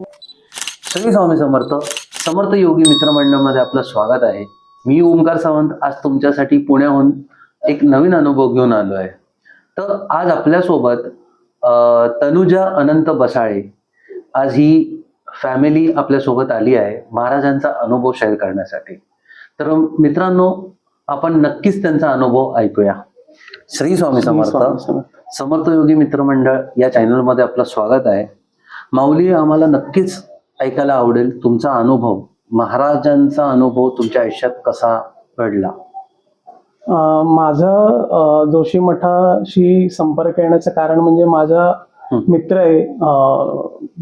श्री स्वामी समर्थ समर्थ योगी मित्रमंडळमध्ये आपलं स्वागत आहे. मी ओमकार सावंत आज तुमच्यासाठी पुण्याहून एक नवीन अनुभव घेऊन आलो आहे. तर आज आपल्यासोबत तनुजा अनंत बसाळे आज ही फॅमिली आपल्यासोबत आली आहे महाराजांचा अनुभव शेअर करण्यासाठी. तर मित्रांनो आपण नक्कीच त्यांचा अनुभव ऐकूया. श्री स्वामी समर्थ समर्थ. योगी मित्रमंडळ या चॅनलमध्ये आपलं स्वागत आहे. माऊली आम्हाला नक्कीच ऐकायला आवडेल तुमचा अनुभव. महाराजांचा अनुभव तुमच्या आयुष्यात कसा घडला? माझं जोशी मठाशी संपर्क येण्याचं कारण म्हणजे माझा. मित्र आहे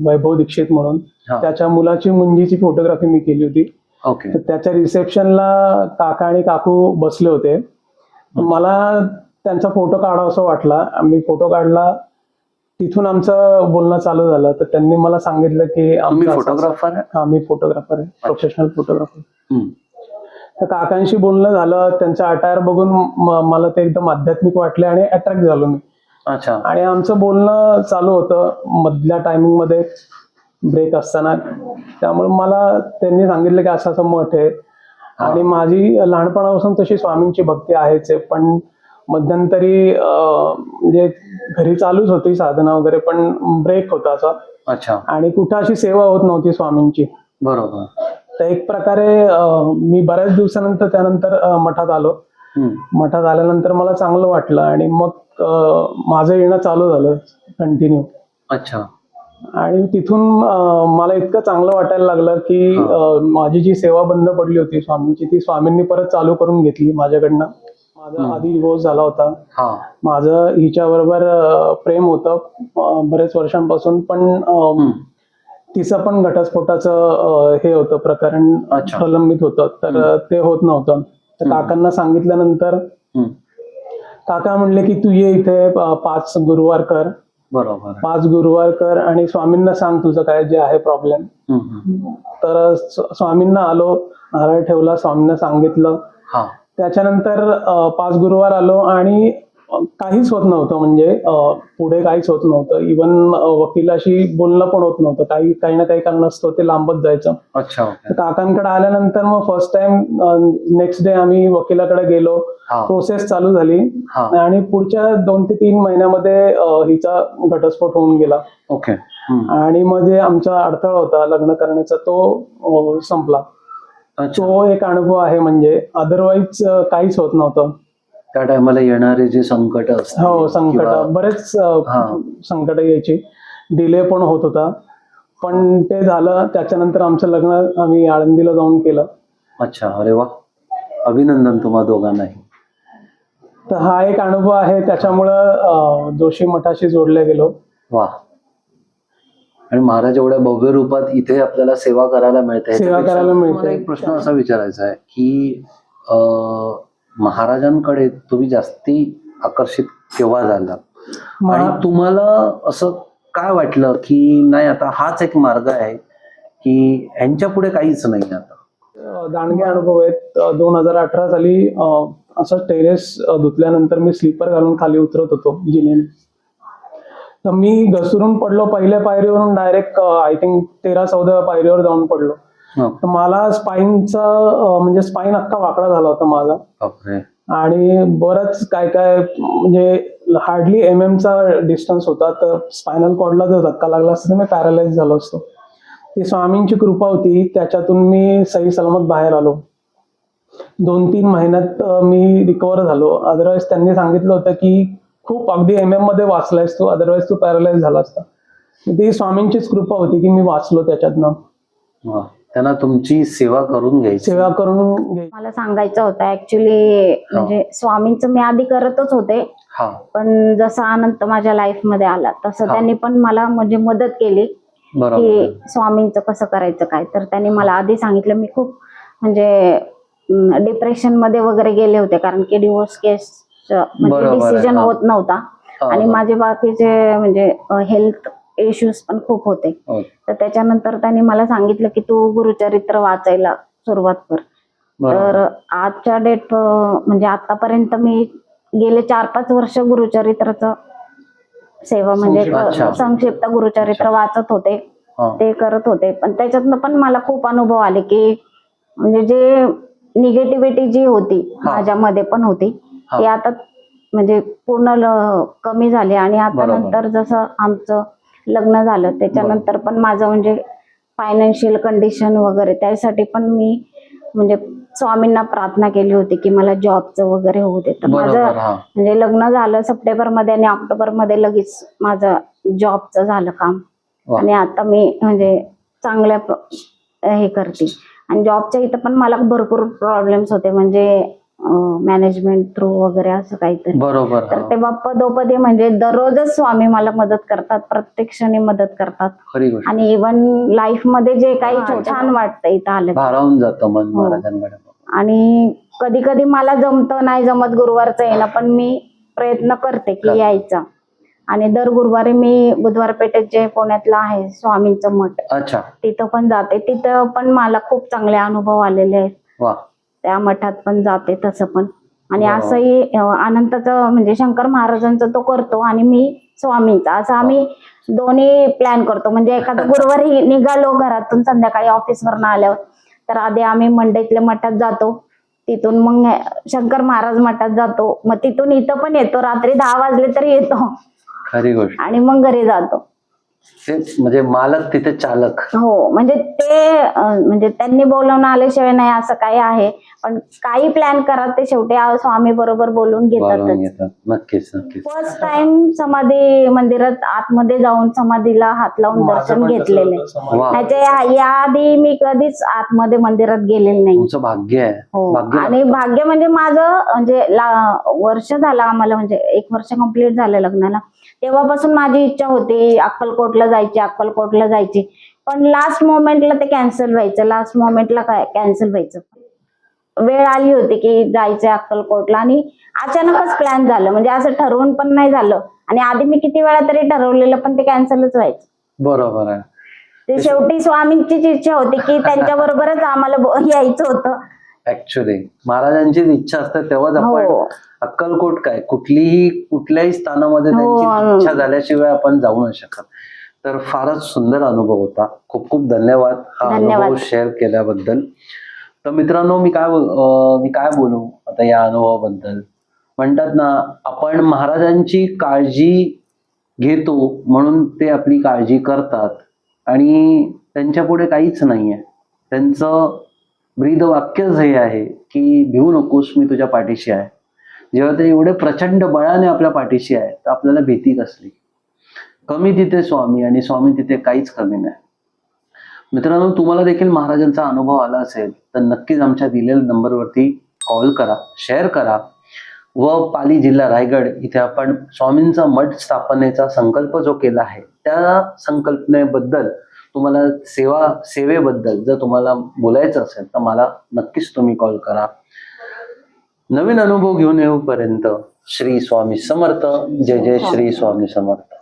वैभव दीक्षित म्हणून. त्याच्या मुलाची मुंजीची फोटोग्राफी मी केली होती. ओके. तर त्याच्या रिसेप्शनला काका आणि काकू बसले होते. मला त्यांचा फोटो काढावा असं वाटला. मी फोटो काढला. तिथून आमचं बोलणं चालू झालं. तर त्यांनी मला सांगितलं की असं- फोटोग्राफर आहे? हा मी फोटोग्राफर आहे. Professional photographer. तर काकांशी बोलणं झालं. त्यांचं अटायर बघून मला ते एकदम आध्यात्मिक वाटले आणि अट्रॅक्ट झालो मी. अच्छा. आणि आमचं बोलणं चालू होतं मधल्या टायमिंगमध्ये. ब्रेक असताना. त्यामुळे मला त्यांनी सांगितलं की असं असं मठ आहे. आणि माझी लहानपणापासून तशी स्वामींची भक्ती आहेच आहे. पण मध्यंतरी म्हणजे घरी चालूच होती साधना वगैरे पण ब्रेक होता असा. अच्छा. आणि कुठं अशी सेवा होत नव्हती स्वामींची. बरोबर. तर एक प्रकारे मी बऱ्याच दिवसानंतर त्यानंतर मठात आलो. मठात आल्यानंतर मला चांगलं वाटलं आणि मग माझं येणं चालू झालं कंटिन्यू अच्छा. आणि तिथून मला इतकं चांगलं वाटायला लागलं की माझी जी सेवा बंद पडली होती स्वामींची ती स्वामींनी परत चालू करून घेतली माझ्याकडनं. माझा. आधी डिवोर्स झाला होता हा माझं हिच्याबरोबर अं, प्रेम होतं अं, बरेच वर्षांपासून पण अं, हम्म. तिचं पण घटस्फोटाचं अं, हे होतं प्रकरण अच्छा. प्रलंबित होतं तर हम्म. ते होत नव्हतं तर हम्म. काकांना सांगितल्यानंतर हम्म. काका म्हणले की तू ये इथे अं, पाच गुरुवार कर बरोबर पाच गुरुवार कर आणि स्वामींना सांग तुझं काय जे आहे प्रॉब्लेम हम्म. हम्म. तर स्व- स्वामींना आलो नारळ ठेवला स्वामींना सांगितलं हा त्याच्यानंतर पाच गुरुवार आलो आणि काहीच होत नव्हतं म्हणजे पुढे काहीच होत नव्हतं. इवन वकिलाशी बोलणं पण होत नव्हतं. काही काही ना काही कारण असतं ते लांबत जायचं. अच्छा काकांकडे आल्यानंतर मग फर्स्ट टाइम नेक्स्ट डे आम्ही वकिलाकडे गेलो. प्रोसेस चालू झाली. आणि पुढच्या दोन ते तीन महिन्यामध्ये हिचा घटस्फोट होऊन गेला. ओके. आणि मग जे आमचा अडथळा होता लग्न करण्याचा तो संपला. तो एक अनुभव आहे म्हणजे अदरवाईज काहीच होत नव्हतं. त्या टायमाला येणारे जे संकट हो संकट. बरेच. संकट यायची. डिले पण होत होता. पण ते झालं त्याच्यानंतर आमचं लग्न आम्ही आळंदीला जाऊन केलं. अच्छा अरे वा. अभिनंदन तुम्हा दोघांनाही. तर हा एक अनुभव आहे. त्याच्यामुळं जोशी मठाशी जोडले गेलो. वा. आणि महाराज एवढ्या भव्य रूपात इथे आपल्याला सेवा करायला मिळते सेवा करायला मिळते. एक प्रश्न असा विचारायचा आहे की अं, महाराजांकडे तुम्ही जास्ती आकर्षित केव्हा झाला आणि महा- तुम्हाला असं काय वाटलं की नाही आता हाच एक मार्ग आहे की ह्यांच्या पुढे काहीच नाही आता? दांडगे अनुभव आहेत. दोन हजार अठरा साली अं, असं टेरेस धुतल्यानंतर मी स्लीपर घालून खाली उतरत होतो जिनेने. तर मी घसरून पडलो पहिल्या पायरीवरून डायरेक्ट आय थिंक तेरा चौदा पायरीवर जाऊन पडलो. तर मला स्पाईनचा म्हणजे स्पाईन अख्खा वाकडा झाला होता माझा. आणि बरंच काय काय म्हणजे हार्डली एम एमचा डिस्टन्स होता. तर स्पायनल कॉर्डला जर धक्का लागला असता तर मी पॅरालाइज झालो असतो. ती स्वामींची कृपा होती. त्याच्यातून मी सही सलामत बाहेर आलो. दोन तीन महिन्यात मी रिकवर झालो. अदरवाईज त्यांनी सांगितलं होतं की खूप अगदी एम एममध्ये वाचलायस तू अदरवाईज तू पॅरालाइज झाला असता. ती स्वामींचीच कृपा होती की मी वाचलो त्याच्यातनं. त्यांना तुमची सेवा करून घ्यायची. सेवा करून मला सांगायचं होतं ऍक्च्युली म्हणजे स्वामींचं मी आधी करतच होते. हा. पण जसा आनंद माझ्या लाईफमध्ये आला तसं हा. त्यांनी पण मला म्हणजे मदत केली बरोबर. की स्वामींचं कसं करायचं काय. तर त्यांनी मला आधी सांगितलं मी खूप म्हणजे डिप्रेशनमध्ये वगैरे गेले होते कारण की डिवोर्स केस म्हणजे डिसिजन. होत नव्हता हा, आणि. माझे बाकीचे म्हणजे हेल्थ इश्यूज पण खूप होते हो. तर त्याच्यानंतर त्यांनी मला सांगितलं की तू गुरुचरित्र वाचायला सुरुवात कर. तर आजच्या डेट म्हणजे आतापर्यंत मी गेले चार पाच वर्ष गुरुचरित्राचं सेवा म्हणजे संक्षिप्त. गुरुचरित्र वाचत होते ते करत होते पण त्याच्यातनं पण मला खूप अनुभव आले की म्हणजे जे निगेटिव्हिटी जी होती. माझ्यामध्ये पण होती. ती आता म्हणजे पूर्ण कमी झाली आणि आता. नंतर जसं आमचं लग्न झालं त्याच्यानंतर पण माझं म्हणजे फायनान्शियल कंडिशन वगैरे त्यासाठी पण मी म्हणजे स्वामींना प्रार्थना केली होती की मला जॉबचं वगैरे होऊ दे. तर माझं हा. म्हणजे लग्न झालं सप्टेंबरमध्ये आणि ऑक्टोबरमध्ये लगेच माझं जॉबचं झालं काम. आणि आता मी म्हणजे चांगल्या हे करते. आणि जॉबच्या इथं पण मला भरपूर प्रॉब्लेम्स होते. म्हणजे मॅनेजमेंट थ्रू वगैरे असं काहीतरी. बरोबर तर हा. ते बाप्पा दोपदे म्हणजे दररोजच स्वामी मला मदत करतात प्रत्येक क्षणी मदत करतात. खरी गोष्ट. आणि इवन लाईफमध्ये जे काही छान वाटतं इथं आलं. भारावून जातं मन हो. महाराजांकडे आणि कधी कधी मला जमतं नाही जमत गुरुवारचं येणं पण मी प्रयत्न करते कर. की यायचा. आणि दर गुरुवारी मी बुधवार पेठेत जे पुण्यातलं आहे स्वामींचं मठ अच्छा. तिथं पण जाते. तिथं पण मला खूप चांगले अनुभव आलेले आहेत. वा. त्या मठात पण जाते तसं पण. आणि. असंही अनंताचं म्हणजे शंकर महाराजांचं तो करतो आणि मी स्वामींचा. असं आम्ही दोन्ही प्लॅन करतो. म्हणजे एखादा गुरुवारी निघालो घरातून संध्याकाळी ऑफिसवरून आल्यावर तर आधी आम्ही मंडईतल्या मठात जातो. तिथून मग शंकर महाराज मठात जातो. मग तिथून इथं पण येतो. रात्री दहा वाजले तरी येतो. खरी गोष्ट. आणि मग घरी जातो. ते म्हणजे मालक तिथे चालक. हो म्हणजे ते अं, म्हणजे त्यांनी बोलवून आल्याशिवाय नाही असं काही आहे. पण काही प्लॅन करा ते शेवटी आ- स्वामी बरोबर बोलून बोलवून घेतातच. घेतात. नक्कीच नक्कीच. फर्स्ट टाइम समाधी मंदिरात आतमध्ये जाऊन समाधीला हात लावून माझं दर्शन पण तसं घेतलेले होतं. वा ह्याच्या याआधी मी कधीच आतमध्ये मंदिरात गेलेले नाही. तुमचं भाग्य आहे. हो. भाग्य आणि भाग्य म्हणजे माझं म्हणजे ला- वर्ष झालं आम्हाला म्हणजे एक वर्ष कंप्लीट झालं लग्नाला. तेव्हापासून माझी इच्छा होती अक्कलकोटला जायची अक्कलकोटला जायची. पण लास्ट मोमेंटला ते कॅन्सल व्हायचं लास्ट मोमेंटला काय कॅन्सल व्हायचं. वेळ आली होती की जायचं अक्कलकोटला आणि अचानकच प्लॅन झालं. म्हणजे असं ठरवून पण नाही झालं. आणि आधी मी किती वेळा तरी ठरवलेलं पण ते कॅन्सलच व्हायचं. बरोबर आहे. ते शेवटी स्वामींचीच इच्छा होती की त्यांच्या बरोबरच आम्हाला यायचं होतं. ऍक्च्युली महाराजांचीच इच्छा असते तेव्हाच आपण हो. अक्कलकोट काय कुठलीही कुठल्याही स्थानामध्ये हो, त्यांची इच्छा झाल्याशिवाय आपण जाऊ नाही शकत. तर फारच सुंदर अनुभव होता. खूप खूप धन्यवाद हा धन्यवाद. अनुभव शेअर केल्याबद्दल. तर मित्रांनो मी काय बोल- अं, मी काय बोलू आता या अनुभवाबद्दल? म्हणतात ना आपण महाराजांची काळजी घेतो म्हणून ते आपली काळजी करतात आणि त्यांच्या पुढे काहीच नाहीये. त्यांचं ब्रीदवाक्यच हे आहे की भिवू नकोस मी तुझ्या पाठीशी आहे. जेव्हा ते एवढे प्रचंड बळाने आपल्या पाठीशी आहे तर आपल्याला भीती कसली? कमी तिथे स्वामी आणि स्वामी तिथे काहीच कमी नाही. मित्रांनो तुम्हाला देखील महाराजांचा अनुभव आला असेल तर नक्कीच आमच्या दिलेल्या नंबरवरती कॉल करा शेअर करा. व पाली जिल्हा रायगड इथे आपण स्वामींचा मठ स्थापनेचा संकल्प जो केला आहे त्या संकल्पनेबद्दल तुम्हाला सेवा सेवेबद्दल जर तुम्हाला बोलायचं असेल तर मला नक्कीच तुम्ही कॉल करा. नवीन अनुभव घेऊन येऊपर्यंत श्री स्वामी समर्थ. जय जय श्री स्वामी समर्थ.